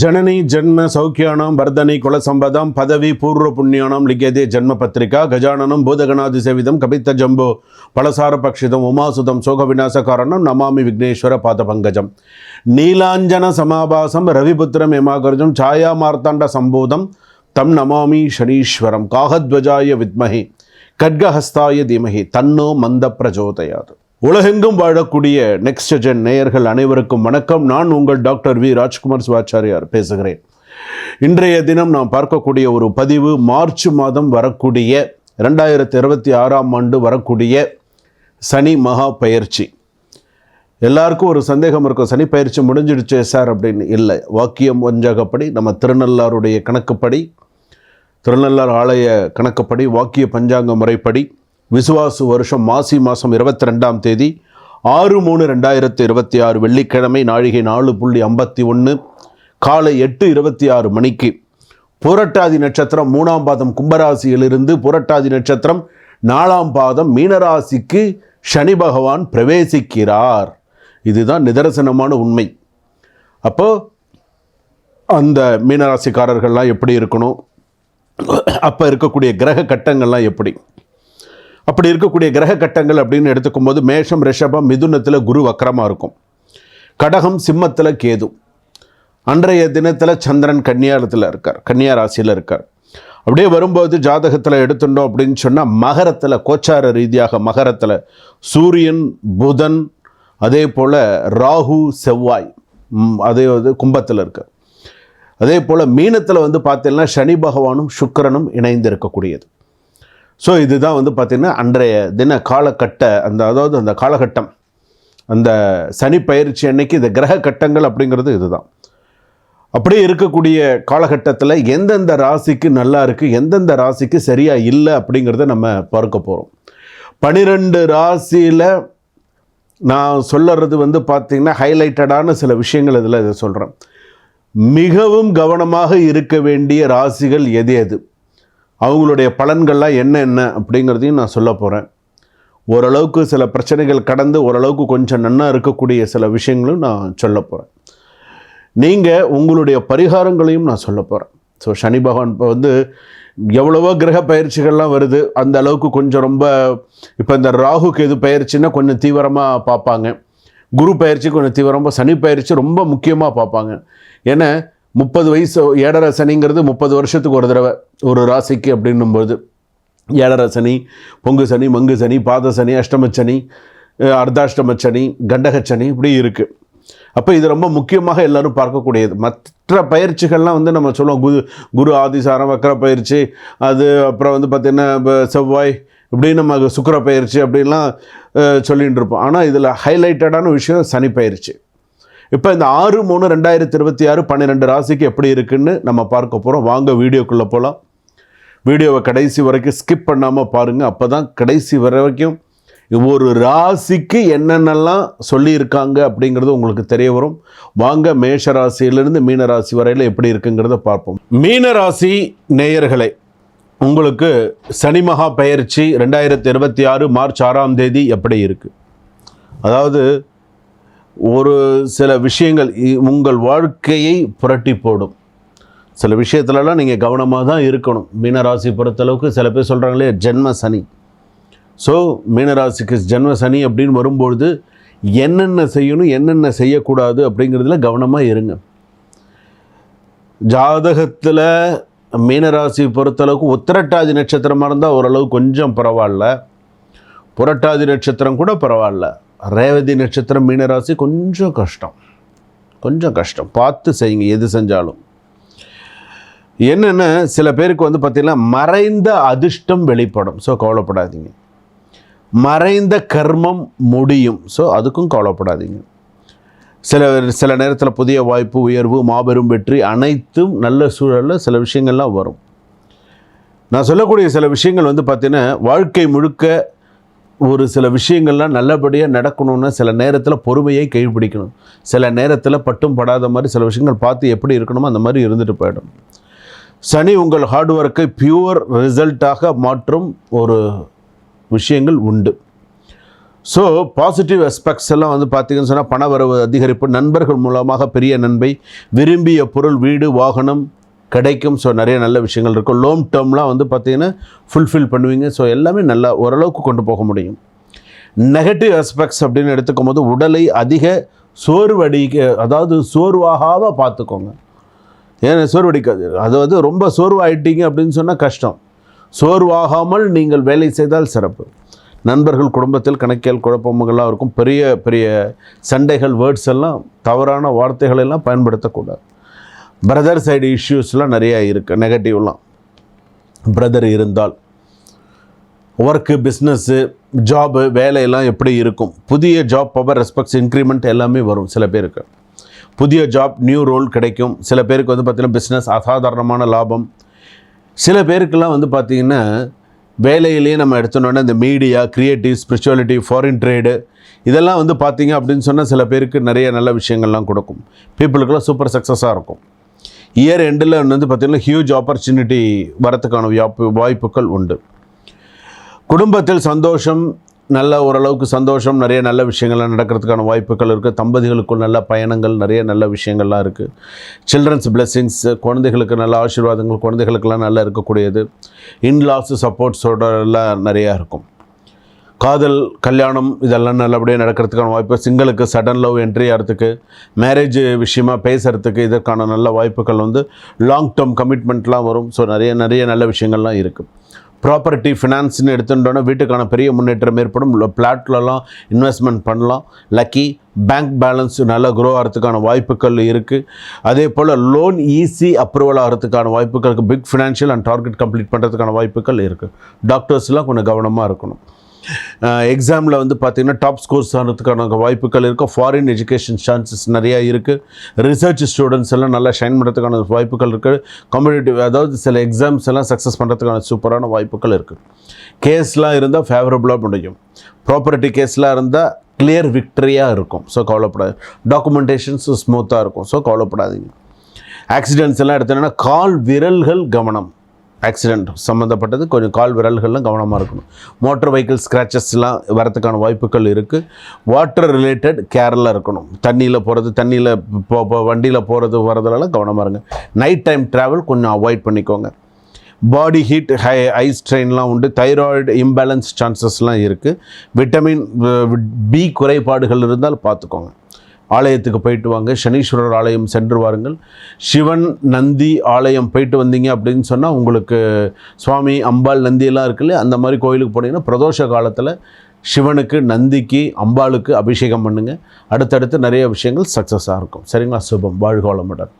ஜனனி ஜென்ம சௌக்கியானம் பர்தனி குலசம்பதம் பதவி பூர்வ புண்ணியானம் லிங்கதே ஜென்ம பத்திரிகா கஜானனம் பூதகணாதி சேவிதம் கபித்த ஜம்போ பலசார பக்ஷிதம் உமாசுதம் சோக விநாசகாரணம் நமாமி விக்னேஸ்வர பாத பங்கஜம். நீலாஞ்சன சமாபாசம் ரவிபுத்திரம் ஏமாகர்ஜம் சாயா மார்த்தாண்ட சம்பூதம் தம் நமாமி சனீஸ்வரம் காகத்வஜாய வித்மகி கட்கஹஸ்தாய தீமகி தன்னோ மந்த பிரஜோதயாது. உலகெங்கும் வாழக்கூடிய நெக்ஸ்ட் ஜென் நேயர்கள் அனைவருக்கும் வணக்கம். நான் உங்கள் டாக்டர் வி. ராஜ்குமார் சிவாச்சாரியார் பேசுகிறேன். இன்றைய தினம் நாம் பார்க்கக்கூடிய ஒரு பதிவு மார்ச் மாதம் வரக்கூடிய ரெண்டாயிரத்தி இருபத்தி ஆறாம் ஆண்டு வரக்கூடிய சனி மகா பயிற்சி. எல்லாருக்கும் ஒரு சந்தேகம் இருக்கும். சனி பயிற்சி முடிஞ்சிடுச்சே சார் அப்படின்னு இல்லை. வாக்கியம் வஞ்சகப்படி நம்ம திருநள்ளாருடைய கணக்குப்படி திருநள்ளார் ஆலய கணக்குப்படி வாக்கிய பஞ்சாங்க முறைப்படி விசுவாசு வருஷம் மாசி மாதம் இருபத்தி ரெண்டாம் தேதி ஆறு மூணு ரெண்டாயிரத்தி இருபத்தி ஆறு வெள்ளிக்கிழமை நாழிகை நாலு புள்ளி ஐம்பத்தி ஒன்று காலை எட்டு இருபத்தி ஆறு மணிக்கு. புரட்டாதி நட்சத்திரம் மூணாம் பாதம் கும்பராசியிலிருந்து புரட்டாதி நட்சத்திரம் நாலாம் பாதம் மீனராசிக்கு சனி பகவான் பிரவேசிக்கிறார். இதுதான் நிதர்சனமான உண்மை. அப்போ அந்த மீனராசிக்காரர்கள்லாம் எப்படி இருக்கணும்? அப்போ இருக்கக்கூடிய கிரக கட்டங்கள்லாம் எப்படி? அப்படி இருக்கக்கூடிய கிரக கட்டங்கள் அப்படின்னு எடுத்துக்கும் போது மேஷம் ரிஷபம் மிதுனத்தில் குரு வக்கரமாக இருக்கும். கடகம் சிம்மத்தில் கேது. அன்றைய தினத்தில் சந்திரன் கன்னியாரத்தில் இருக்கார் கன்னியா ராசியில் இருக்கார். அப்படியே வரும்போது ஜாதகத்தில் எடுத்துட்டோம் அப்படின்னு சொன்னால் மகரத்தில் கோச்சார ரீதியாக மகரத்தில் சூரியன் புதன் அதே போல் ராகு செவ்வாய் அதே வந்து கும்பத்தில் இருக்கார். அதே போல் மீனத்தில் வந்து பார்த்தீங்கன்னா சனி பகவானும் சுக்கிரனும் இணைந்து இருக்கக்கூடியது ஸோ இதுதான் வந்து பார்த்திங்கன்னா அன்றைய தின காலகட்ட அந்த அதாவது அந்த காலகட்டம். அந்த சனி பயிற்சி அன்னைக்கு இந்த கிரக கட்டங்கள் அப்படிங்கிறது இதுதான். அப்படியே இருக்கக்கூடிய காலகட்டத்தில் எந்தெந்த ராசிக்கு நல்லா இருக்குது எந்தெந்த ராசிக்கு சரியாக இல்லை அப்படிங்கிறத நம்ம பார்க்க போகிறோம் பனிரெண்டு ராசியில் நான் சொல்லறது வந்து பார்த்திங்கன்னா ஹைலைட்டடான சில விஷயங்கள் இதில் இதை சொல்கிறேன் மிகவும் கவனமாக இருக்க வேண்டிய ராசிகள் எது எது? அவங்களுடைய பலன்கள்லாம் என்ன என்ன அப்படிங்கிறதையும் நான் சொல்ல போகிறேன் ஓரளவுக்கு சில பிரச்சனைகள் கடந்து ஓரளவுக்கு கொஞ்சம் நன்னாக இருக்கக்கூடிய சில விஷயங்களும் நான் சொல்ல போகிறேன் நீங்கள் உங்களுடைய பரிகாரங்களையும் நான் சொல்ல போகிறேன் ஸோ சனி பகவான் இப்போ வந்து எவ்வளவோ கிரக பயிற்சிகள்லாம் வருது. அந்த அளவுக்கு கொஞ்சம் ரொம்ப இப்போ இந்த ராகுக்கு எது பயிற்சின்னா கொஞ்சம் தீவிரமாக பார்ப்பாங்க. குரு பயிற்சி கொஞ்சம் தீவிரமாக சனி பயிற்சி ரொம்ப முக்கியமாக பார்ப்பாங்க. ஏன்னா முப்பது வயசு ஏழரை சனிங்கிறது முப்பது வருஷத்துக்கு ஒரு தடவை ஒரு ராசிக்கு அப்படின்னும்போது ஏழரை சனி பொங்கு சனி மங்கு சனி பாத சனி அஷ்டம சனி அஹ் அர்த்தாஷ்டம சனி கண்டக சனி இப்படி இருக்குது அப்போ இது ரொம்ப முக்கியமாக எல்லோரும் பார்க்கக்கூடியது. மற்ற பயிற்சிகள்லாம் வந்து நம்ம சொல்லுவோம். குரு குரு ஆதிசாரம் வக்கர பயிற்சி அது அப்புறம் வந்து பார்த்திங்கன்னா இப்போ செவ்வாய் இப்படி நம்ம சுக்கிர பயிற்சி அப்படின்லாம் சொல்லிகிட்டு சொல்லிட்டு இருப்போம். ஆனால் இதில் ஹைலைட்டடான விஷயம் சனி பயிற்சி. இப்போ இந்த ஆறு மூணு ரெண்டாயிரத்தி இருபத்தி ஆறு பன்னிரெண்டு ராசிக்கு எப்படி இருக்குன்னு நம்ம பார்க்க போகிறோம் வாங்க வீடியோக்குள்ளே போகலாம் வீடியோவை கடைசி வரைக்கும் ஸ்கிப் பண்ணாமல் பாருங்கள் அப்போ தான் கடைசி வரைக்கும் ஒரு ராசிக்கு என்னென்னலாம் சொல்லியிருக்காங்க அப்படிங்கிறது உங்களுக்கு தெரிய வரும். வாங்க மேஷ ராசியிலிருந்து மீன ராசி வரையில் எப்படி இருக்குங்கிறத பார்ப்போம். மீன ராசி நேயர்களை உங்களுக்கு சனி மகா பெயர்ச்சி ரெண்டாயிரத்தி இருபத்தி ஆறு மார்ச் ஆறாம் தேதி எப்படி இருக்குது அதாவது ஒரு சில விஷயங்கள் இ- உங்கள் வாழ்க்கையை புரட்டி போடும். சில விஷயத்துலலாம் நீங்கள் கவனமாக தான் இருக்கணும். மீனராசி பொறுத்தளவுக்கு சில பேர் சொல்கிறாங்களே ஜென்ம சனி. ஸோ மீனராசிக்கு ஜென்ம சனி அப்படின்னு வரும்பொழுது என்னென்ன செய்யணும் என்னென்ன செய்யக்கூடாது அப்படிங்கிறதுல கவனமாக இருங்க. ஜாதகத்தில் மீனராசி பொறுத்தளவுக்கு உத்திரட்டாதி நட்சத்திரமாக இருந்தால் ஓரளவு கொஞ்சம் பரவாயில்ல. புரட்டாதி நட்சத்திரம் கூட பரவாயில்ல. ரேவதி நட்சத்திரம் மீனராசி கொஞ்சம் கஷ்டம். கொஞ்சம் கஷ்டம். பார்த்து செய்யுங்க எது செஞ்சாலும். என்னென்ன சில பேருக்கு வந்து பார்த்திங்கன்னா மறைந்த அதிர்ஷ்டம் வெளிப்படும். ஸோ கவலைப்படாதீங்க. மறைந்த கர்மம் முடியும். ஸோ அதுக்கும் கவலைப்படாதீங்க. சில சில நேரத்தில் புதிய வாய்ப்பு உயர்வு மாபெரும் வெற்றி அனைத்தும் நல்ல சூழலில் சில விஷயங்கள்லாம் வரும். நான் சொல்லக்கூடிய சில விஷயங்கள் வந்து பார்த்திங்கன்னா வாழ்க்கை முழுக்க ஒரு சில விஷயங்கள்லாம் நல்லபடியாக நடக்கணும்னா சில நேரத்தில் பொறுமையை கைப்பிடிக்கணும் சில நேரத்தில் பட்டும் படாத மாதிரி சில விஷயங்கள் பார்த்து எப்படி இருக்கணுமோ அந்த மாதிரி இருந்துட்டு போயிடும். சனி உங்கள் ஹார்ட் ஒர்க்கை பியூர் ரிசல்ட்டாக மாற்றும் ஒரு விஷயங்கள் உண்டு. ஸோ பாசிட்டிவ் அஸ்பெக்ட்ஸ் எல்லாம் வந்து பார்த்தீங்கன்னு சொன்னால் பணவரவு அதிகரிப்பு நண்பர்கள் மூலமாக பெரிய நன்மை விரும்பிய பொருள் வீடு வாகனம் கிடைக்கும். ஸோ நிறைய நல்ல விஷயங்கள் இருக்கும். லோன் டேர்ம்லாம் வந்து பார்த்தீங்கன்னா ஃபுல்ஃபில் பண்ணுவீங்க. ஸோ எல்லாமே நல்லா ஓரளவுக்கு கொண்டு போக முடியும். நெகட்டிவ் அஸ்பெக்ட்ஸ் அப்படின்னு எடுத்துக்கும் போது உடலை அதிக சோர்வடிக்க அதாவது சோர்வாகாம பார்த்துக்கோங்க. ஏன்னா சோர்வடிக்காது. அதாவது ரொம்ப சோர்வாயிட்டீங்க அப்படின்னு சொன்னால் கஷ்டம். சோர்வாகாமல் நீங்கள் வேலை செய்தால் சிறப்பு. நண்பர்கள் குடும்பத்தில் கணக்கியல் குழப்பங்கள்லாம் இருக்கும். பெரிய பெரிய சண்டைகள் வேர்ட்ஸ் எல்லாம் தவறான வார்த்தைகளெல்லாம் பயன்படுத்தக்கூடாது. பிரதர் சைடு இஷ்யூஸ்லாம் நிறையா இருக்குது நெகட்டிவ்லாம் பிரதர் இருந்தால் ஒர்க்கு பிஸ்னஸ்ஸு ஜாபு வேலையெல்லாம் எப்படி இருக்கும்? புதிய ஜாப் பவர் ரெஸ்பெக்ட்ஸ் இன்க்ரிமெண்ட் எல்லாமே வரும் சில பேருக்கு. புதிய ஜாப் நியூ ரோல் கிடைக்கும். சில பேருக்கு வந்து பார்த்திங்கன்னா பிஸ்னஸ் அசாதாரணமான லாபம். சில பேருக்கெல்லாம் வந்து பார்த்திங்கன்னா வேலையிலேயே நம்ம எடுத்தோன்னே இந்த media creative spirituality foreign trade இதெல்லாம் வந்து பார்த்திங்க அப்படின்னு சொன்னால் சில பேருக்கு நிறைய நல்ல விஷயங்கள்லாம் கொடுக்கும். பீப்புளுக்கெல்லாம் சூப்பர் சக்ஸஸாக இருக்கும். இயர் எண்டில் வந்து பார்த்திங்கன்னா ஹியூஜ் ஆப்பர்ச்சுனிட்டி வரத்துக்கான வாய்ப்பு வாய்ப்புகள் உண்டு. குடும்பத்தில் சந்தோஷம் நல்ல ஓரளவுக்கு சந்தோஷம் நிறைய நல்ல விஷயங்கள்லாம் நடக்கிறதுக்கான வாய்ப்புகள் இருக்குது தம்பதிகளுக்குள் நல்ல பயணங்கள் நிறைய நல்ல விஷயங்கள்லாம் இருக்குது சில்ட்ரன்ஸ் பிளெஸ்ஸிங்ஸ் குழந்தைகளுக்கு நல்ல ஆசீர்வாதங்கள் குழந்தைகளுக்கெல்லாம் நல்லா இருக்கக்கூடியது. இன்லாஸ் சப்போர்ட்ஸோட எல்லாம் நிறையா இருக்கும். காதல் கல்யாணம் இதெல்லாம் நல்லபடியாக நடக்கிறதுக்கான வாய்ப்பு. சிங்களுக்கு சடன் லவ் என்ட்ரி ஆகிறதுக்கு மேரேஜ் விஷயமா பேசுகிறதுக்கு இதற்கான நல்ல வாய்ப்புகள் வந்து லாங் டேர்ம் கமிட்மெண்ட்லாம் வரும். ஸோ நிறைய நிறைய நல்ல விஷயங்கள்லாம் இருக்குது ப்ராப்பர்ட்டி ஃபினான்ஸ்னு எடுத்துட்டோன்னா வீட்டுக்கான பெரிய முன்னேற்றம் ஏற்படும். பிளாட்லலாம் இன்வெஸ்ட்மெண்ட் பண்ணலாம். லக்கி பேங்க் பேலன்ஸ் நல்லா க்ரோ ஆகிறதுக்கான வாய்ப்புகள் இருக்குது அதே போல் லோன் ஈஸி அப்ரூவல் ஆகிறதுக்கான வாய்ப்புகள் இருக்குது big financial and target complete பண்ணுறதுக்கான வாய்ப்புகள் இருக்குது டாக்டர்ஸ்லாம் கொஞ்சம் கவனமாக இருக்கணும். எக்ஸாமில் வந்து பார்த்திங்கன்னா டாப் ஸ்கோர்ஸ் ஆகிறதுக்கான வாய்ப்புகள் இருக்குது ஃபாரின் எஜுகேஷன் சான்சஸ் நிறையா இருக்குது ரிசர்ச் ஸ்டூடெண்ட்ஸ் எல்லாம் நல்லா ஷைன் பண்ணுறதுக்கான வாய்ப்புகள் இருக்குது காம்படிட்டிவ் அதாவது சில எக்ஸாம்ஸ் எல்லாம் சக்ஸஸ் பண்ணுறதுக்கான சூப்பரான வாய்ப்புகள் இருக்குது கேஸ்லாம் இருந்தால் ஃபேவரபுளாக முடியும். ப்ராப்பர்ட்டி கேஸ்லாம் இருந்தால் கிளியர் விக்டரியாக இருக்கும். ஸோ கவலைப்படாது டாக்குமெண்டேஷன்ஸ் ஸ்மூத்தாக இருக்கும். ஸோ கவலைப்படாதீங்க. ஆக்சிடென்ட்ஸ் எல்லாம் எடுத்தோன்னா கால் விரல்கள் கவனம். ஆக்சிடெண்ட் சம்மந்தப்பட்டது கொஞ்சம் கால் விரல்கள்லாம் கவனமாக இருக்கணும். மோட்டர் வெஹிக்கிள் ஸ்க்ராச்சஸ்லாம் வரத்துக்கான வாய்ப்புகள் இருக்குது வாட்டர் ரிலேட்டட் கேரில் இருக்கணும். தண்ணியில் போகிறது தண்ணியில் போ வண்டியில் போகிறது வரதுலலாம் கவனமாக இருங்க. நைட் டைம் ட்ராவல் கொஞ்சம் அவாய்ட் பண்ணிக்கோங்க. பாடி ஹீட் ஹை ஐஸ் ஸ்ட்ரெயின்லாம் உண்டு. தைராய்டு இம்பேலன்ஸ் சான்சஸ்லாம் இருக்குது விட்டமின் பி குறைபாடுகள் இருந்தால் பார்த்துக்கோங்க. ஆலயத்துக்கு போயிட்டு வாங்க. சனீஸ்வரர் ஆலயம் சென்று வாருங்கள். சிவன் நந்தி ஆலயம் போயிட்டு வந்தீங்க அப்படின்னு சொன்னால் உங்களுக்கு சுவாமி அம்பாள் நந்தியெல்லாம் இருக்குல்ல அந்த மாதிரி கோயிலுக்கு போனீங்கன்னா பிரதோஷ காலத்தில் சிவனுக்கு நந்திக்கு அம்பாளுக்கு அபிஷேகம் பண்ணுங்கள் அடுத்தடுத்து நிறைய விஷயங்கள் சக்ஸஸாக இருக்கும். சரிங்களா? சுபம். வாழ்கோளமுடன்